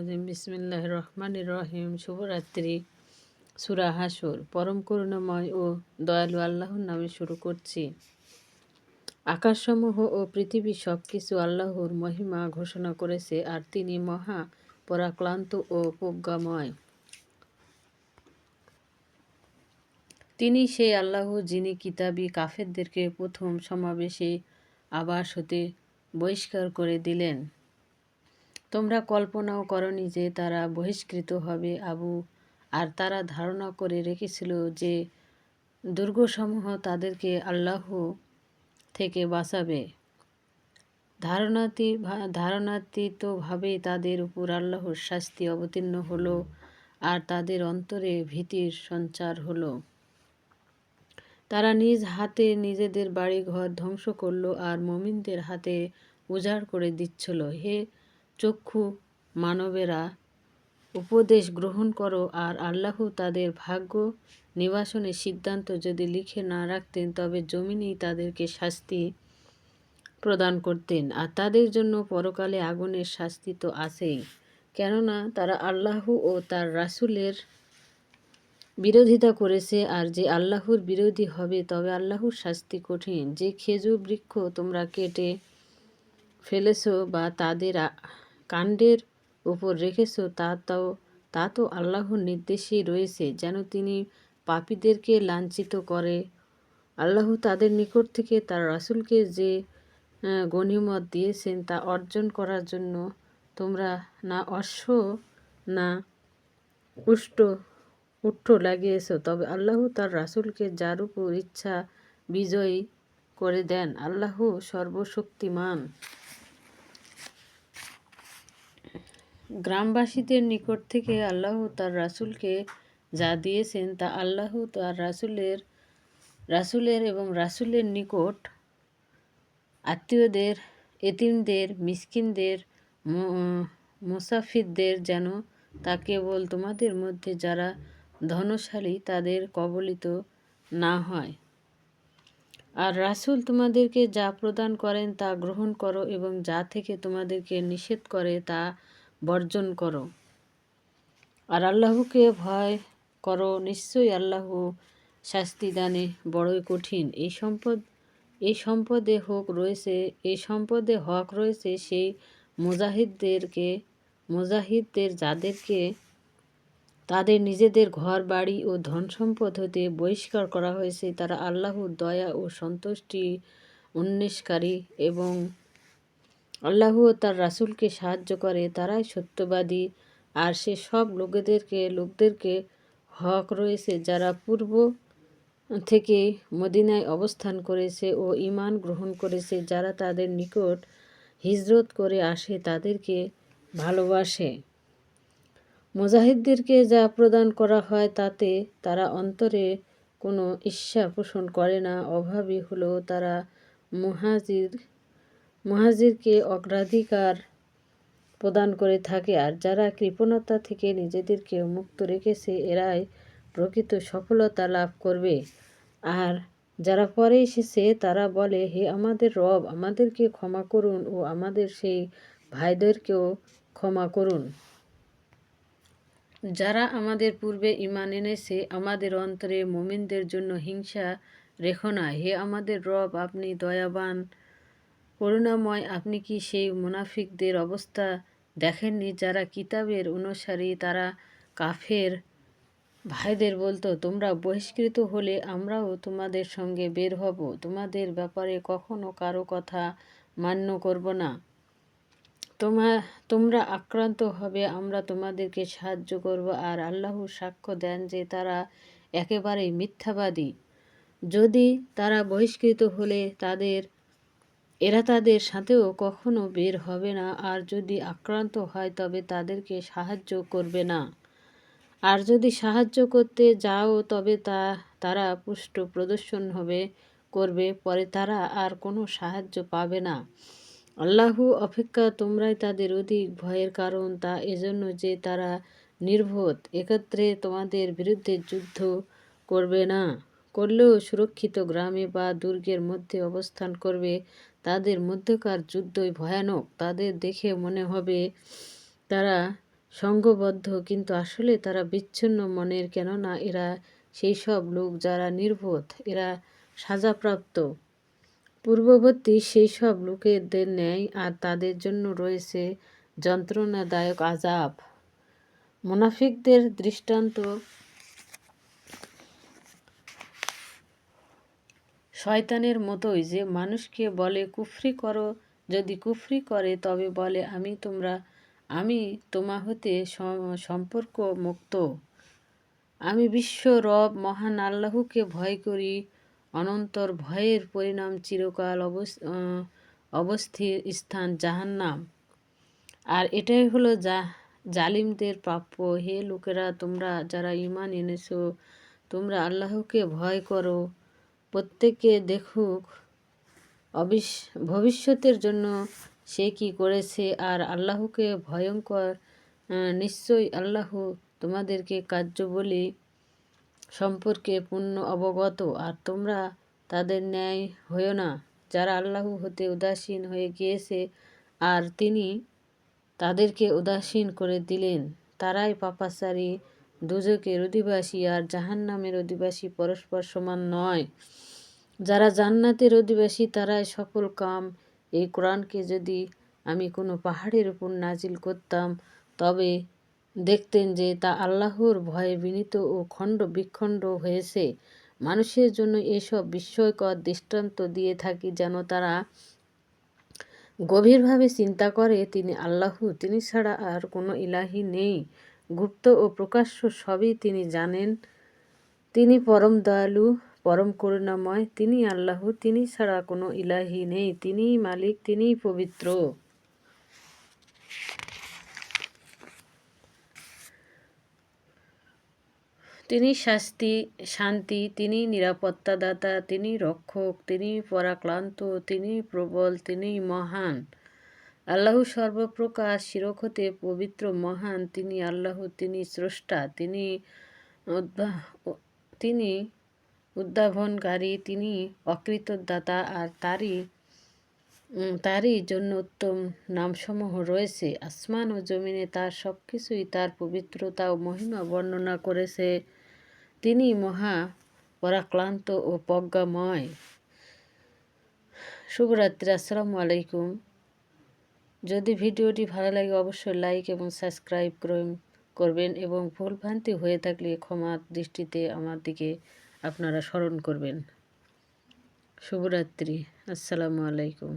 রাজিম বিসমিল্লাহ রহমান রহিম। শুভরাত্রি। সুরা হাসুর, পরম করুণাময় ও দয়ালু আল্লাহর নামে শুরু করছি। আকাশসমূহ ও পৃথিবী সব কিছু আল্লাহর মহিমা ঘোষণা করেছে আর তিনি মহা পরাক্লান্ত ও প্রজ্ঞাময়। তিনি সেই আল্লাহ যিনি কিতাবি কাফেরদেরকে প্রথম সমাবেশে আবাস হতে বহিষ্কার করে দিলেন। তোমরা কল্পনাও করনি যে তারা বহিষ্কৃত হবে, আবু। আর তারা ধারণা করে রেখেছিল যে দুর্গসমূহ তাদেরকে আল্লাহ থেকে বাঁচাবে। ধারণাতি ধারণাতীতভাবে তাদের উপর আল্লাহর শাস্তি অবতীর্ণ হলো আর তাদের অন্তরে ভীতির সঞ্চার হলো। তারা নিজ হাতে নিজেদের বাড়িঘর ধ্বংস করল আর মমিনদের হাতে উজাড় করে দিচ্ছিল। হে চক্ষু মানবেরা উপদেশ গ্রহণ করো আর আল্লাহ তাদের ভাগ্য নিবাসনের সিদ্ধান্ত যদি লিখে না রাখতেন, তবে জমিনেই তাদেরকে শাস্তি প্রদান করতেন। আর তাদের জন্য পরকালে আগুনের শাস্তি তো আছেই। কেননা তারা আল্লাহ ও তার রাসুলের বিরোধিতা করেছে, আর যে আল্লাহর বিরোধী হবে, তবে আল্লাহর শাস্তি কঠিন। যে খেজুর বৃক্ষ তোমরা কেটে ফেলেছ বা তাদের কাণ্ডের উপর রেখেছ, তা তাও তা তো আল্লাহর নির্দেশেই রয়েছে, যেন তিনি পাপীদেরকে লাঞ্ছিত করে। আল্লাহ তাদের নিকট থেকে তার রাসুলকে যে গণিমত দিয়েছেন, তা অর্জন করার জন্য তোমরা না অশ্ব, না উষ্ট, উঠ্ঠ লাগিয়েছ, তবে আল্লাহ তার রাসুলকে যার উপর ইচ্ছা বিজয়ী করে দেন। আল্লাহ সর্বশক্তিমান। গ্রামবাসীদের নিকট থেকে আল্লাহ তার রাসুলকে যা দিয়েছেন তা আল্লাহ তার রাসুলের রাসুলের এবং রাসুলের নিকট আত্মীয়দের, এতিমদের, মিসকিনদের মুসাফিরদের যেন তা কেবল তোমাদের মধ্যে যারা ধনশালী তাদের কবলিত না হয়। আর রাসুল তোমাদেরকে যা প্রদান করেন তা গ্রহণ করো এবং যা থেকে তোমাদেরকে নিষেধ করে তা বর্জন করো। আর আল্লাহকে ভয় করো, নিশ্চয়ই আল্লাহ শাস্তি দানে বড়ই কঠিন। এই সম্পদ, এই সম্পদে হোক রয়েছে, এই সম্পদে হক রয়েছে সেই মুজাহিদদেরকে, মুজাহিদদের যাদেরকে তাদের নিজেদের ঘর, বাড়ি ও ধন সম্পদ হতে বহিষ্কার করা হয়েছে, তারা আল্লাহর দয়া ও সন্তুষ্টি উন্মেষকারী এবং আল্লাহ তার রাসুলকে সাহায্য করে, তারাই সত্যবাদী। আর সে সব লোকেদেরকে, লোকদেরকে হক রয়েছে যারা পূর্ব থেকে মদিনায় অবস্থান করেছে ও ইমান গ্রহণ করেছে, যারা তাদের নিকট হিজরত করে আসে, তাদেরকে ভালোবাসে। মুজাহিদদেরকে যা প্রদান করা হয়, তাতে তারা অন্তরে কোনো ঈর্ষা পোষণ করে না। অভাবী হলেও তারা মুহাজির মুহাজিরকে অগ্রাধিকার প্রদান করে থাকে আর যারা কৃপণতা থেকে নিজেদেরকে মুক্ত রেখেছে, এরাই প্রকৃত সফলতা লাভ করবে। আর যারা পরে এসেছে, তারা বলে, হে আমাদের রব, আমাদেরকে ক্ষমা করুন ও আমাদের সেই ভাইদেরকেও ক্ষমা করুন। যারা আমাদের পূর্বে ইমান এনেছে, আমাদের অন্তরে মোমিনদের জন্য হিংসা রেখো না। হে আমাদের রব, আপনি দয়াবান করুণাময়, আপনি কি সেই মুনাফিকদের অবস্থা দেখেননি যারা কিতাবের অনুসারী, তারা কাফের ভাইদের বলতো, তোমরা বহিষ্কৃত হলে আমরাও তোমাদের সঙ্গে বের হব, তোমাদের ব্যাপারে কখনো কারও কথা মান্য করব না। তোমা, তোমরা আক্রান্ত হবে, আমরা তোমাদেরকে সাহায্য করব। আর আল্লাহ সাক্ষ্য দেন যে তারা একেবারেই মিথ্যাবাদী। যদি তারা বহিষ্কৃত হলে তাদের এরা তাদের সাথেও কখনো বের হবে না, আর যদি আক্রান্ত হয় তবে তাদেরকে সাহায্য করবে না। আর যদি সাহায্য করতে যাও তবে তা, তারা পুষ্ট প্রদর্শন হবে, করবে, পরে তারা আর কোনো সাহায্য পাবে না। আল্লাহ অপেক্ষা তোমরাই তাদের অধিক ভয়ের কারণ, তা এজন্য যে তারা নির্ভোধ একত্রে তোমাদের বিরুদ্ধে যুদ্ধ করবে না। করলেও সুরক্ষিত গ্রামে বা দুর্গের মধ্যে অবস্থান করবে তাদের মধ্যকার যুদ্ধই ভয়ানক। তাদের দেখে মনে হবে তারা সঙ্গবদ্ধ কিন্তু আসলে তারা বিচ্ছিন্ন মনের, কেননা এরা সেই সব লোক যারা নির্বোধ, এরা সাজাপ্রাপ্ত। পূর্ববর্তী সেই সব লোকেদের ন্যায় আর তাদের জন্য রয়েছে যন্ত্রণাদায়ক আজাব মুনাফিকদের দৃষ্টান্ত শয়তানের মতোই যে মানুষকে বলে, কুফরি করো, যদি কুফরি করে, তবে বলে, আমি তোমরা, আমি তোমা হতে সম্পর্ক মুক্ত। আমি বিশ্ব রব, মহান আল্লাহকে ভয় করি। অনন্তর ভয়ের পরিণাম চিরকাল অবস্থির স্থান জাহান্নাম। আর এটাই হলো যা, জালিমদের প্রাপ্য। হে লোকেরা, তোমরা যারা ইমান এনেছো, তোমরা আল্লাহকে ভয় করো। প্রত্যেকে দেখুক, অবিশ, ভবিষ্যতের জন্য সে কি করেছে আর আল্লাহকে ভয়ঙ্কর নিশ্চয়ই আল্লাহ তোমাদেরকে কার্য বলে সম্পর্কে পূর্ণ অবগত আর তোমরা তাদের ন্যায় হয়েও না। যারা আল্লাহ হতে উদাসীন হয়ে গিয়েছে আর তিনি তাদেরকে উদাসীন করে দিলেন, তারাই পাপাচারী দুজকের অধিবাসী আর জাহান্নামের অধিবাসী পরস্পর সমান নয়। যারা জান্নাতের অধিবাসী, তারাই সফল কাম। এই কোরআনকে যদি আমি কোনো পাহাড়ের উপর নাজিল করতাম, তবে দেখতেন যে তা আল্লাহর ভয়ে বিনীত ও খণ্ড বিখণ্ড হয়েছে। মানুষের জন্য এসব বিস্ময়কর দৃষ্টান্ত দিয়ে থাকি যেন তারা গভীরভাবে চিন্তা করে, তিনি আল্লাহ, তিনি ছাড়া আর কোনো ইলাহি নেই। গুপ্ত ও প্রকাশ্য সবই তিনি জানেন। তিনি পরম দয়ালু, পরম করুণাময়, তিনি আল্লাহ, তিনি ছাড়া কোনো ইলাহি নেই, তিনিই মালিক, তিনিই পবিত্র। তিনি শাস্তি, শান্তি, তিনি নিরাপত্তাদাতা, তিনি রক্ষক, তিনি পরাক্লান্ত তিনি প্রবল, তিনি মহান। আল্লাহ সর্বপ্রকার শিরক পবিত্র, মহান। তিনি আল্লাহ, তিনি স্রষ্টা, তিনি তিনি উদ্ভাবনকারী, তিনি অকৃতদাতা আর তারই তারই জন্য উত্তম নামসমূহ রয়েছে। আসমান ও জমিনে তার সব কিছুই তার পবিত্রতা ও মহিমা বর্ণনা করেছে। তিনি মহা পরাক্লান্ত ও প্রজ্ঞাময়। শুভরাত্রি, আসসালামু আলাইকুম। যদি ভিডিওটি ভালো লাগে, অবশ্যই লাইক এবং সাবস্ক্রাইব করবেন এবং ভুলভ্রান্তি হয়ে থাকলে ক্ষমা দৃষ্টিতে আমার দিকে আপনারা স্মরণ করবেন। শুভরাত্রি, আসসালামু আলাইকুম।